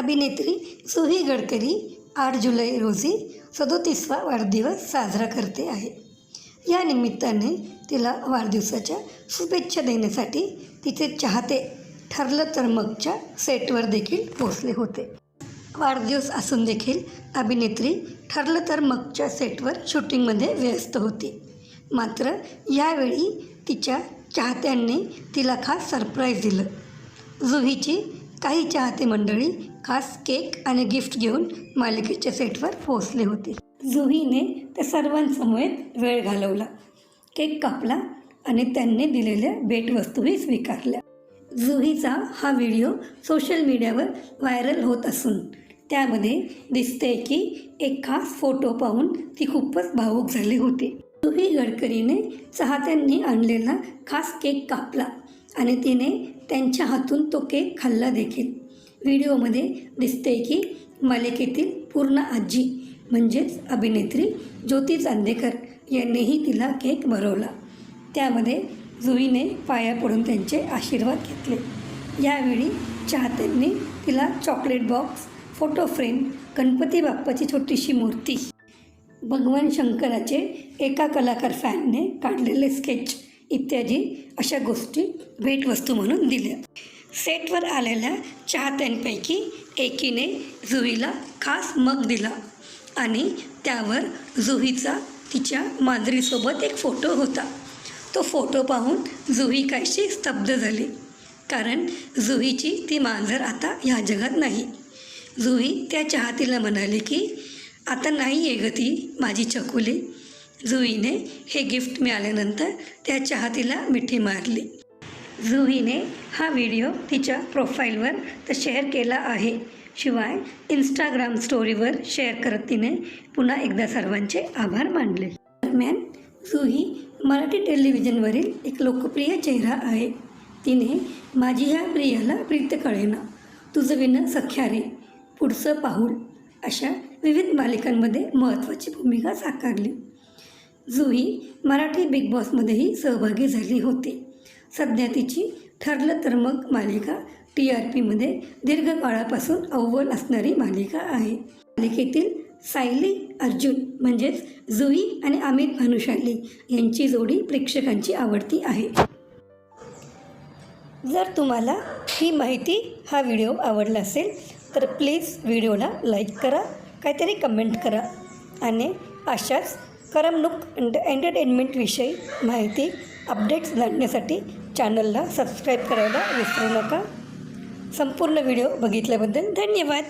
अभिनेत्री सुही गडकरी आठ जुलै रोजी सदोतीसवा वाढदिवस साजरा करते आहे. या निमित्ताने तिला वाढदिवसाच्या शुभेच्छा देण्यासाठी तिचे चाहते ठरलं तर मगच्या सेटवर देखील पोचले होते. वाढदिवस असून देखील अभिनेत्री ठरलं तर मगच्या सेटवर शूटिंगमध्ये व्यस्त होती. मात्र यावेळी तिच्या चाहत्यांनी तिला खास सरप्राईज दिलं. जुहीची काही चाहते मंडळी खास केक आणि गिफ्ट घेऊन मालिकेच्या सेटवर पोहोचले होते. जुहीने त्या सर्वांसमवेत वेळ घालवला. केक कापला आणि त्यांनी दिलेल्या भेटवस्तूही स्वीकारल्या. जुहीचा हा व्हिडिओ सोशल मीडियावर व्हायरल होत असून त्यामध्ये दिसते की एक खास फोटो पाहून ती खूपच भावूक झाली होती. जुही गडकरीने चाहत्यांनी आणलेला खास केक कापला. आणि तिने त्यांच्या हातून तो केक खाल्ला देखील. व्हिडिओमध्ये दिसते की मालिकेतील पूर्ण आजी म्हणजेच अभिनेत्री ज्योती चांदेकर यांनीही तिला केक भरवला. त्यामध्ये जुईने पाया पडून त्यांचे आशीर्वाद घेतले. यावेळी चाहत्यांनी तिला chocolate box photo frame Ganpati बाप्पाची छोटीशी मूर्ती भगवान शंकराचे एका कलाकार फॅनने काढलेले स्केच इत्यादी अशा गोष्टी भेटवस्तू म्हणून दिल्या. सेटवर आलेल्या चाहत्यांपैकी एकीने जुहीला खास मग दिला आणि त्यावर जुहीचा तिच्या मांजरीसोबत एक फोटो होता. तो फोटो पाहून जुही काहीशी स्तब्ध झाली कारण जुहीची ती मांजर आता ह्या जगात नाही. जुही त्या चाहतीला म्हणाली की आता नाही आहे ग ती माझी चकुली. जुईने हे गिफ्ट मिळाल्यानंतर त्या चाहतीला मिठी मारली. जुहीने हा व्हिडिओ तिच्या प्रोफाईलवर तर शेअर केला आहे. शिवाय इंस्टाग्राम स्टोरीवर शेअर करत तिने पुन्हा एकदा सर्वांचे आभार मानले. दरम्यान जुही मराठी टेलिव्हिजनवरील एक लोकप्रिय चेहरा आहे. तिने माझी ह्या प्रियाला प्रीत कळेना. तुझं विनं सख्या रे. पुढचं पाहुल अशा विविध मालिकांमध्ये महत्त्वाची भूमिका साकारली. जुही मराठी बिग बॉसमध्येही सहभागी झाली होती. सध्या तिची ठरलं तर मग मालिका टी आर पीमध्ये दीर्घकाळापासून अव्वल असणारी मालिका आहे. मालिकेतील सायली अर्जुन म्हणजेच जुई आणि अमित भानुशाली यांची जोडी प्रेक्षकांची आवडती आहे. जर तुम्हाला ही माहिती हा व्हिडिओ आवडला असेल तर प्लीज व्हिडिओला लाईक करा काहीतरी कमेंट करा आणि अशाच करमणूक एंट एंटरटेनमेंटविषयी माहिती अपडेट्स जाणण्यासाठी चॅनलला सबस्क्राईब करायला विसरू नका. संपूर्ण व्हिडिओ बघितल्याबद्दल धन्यवाद.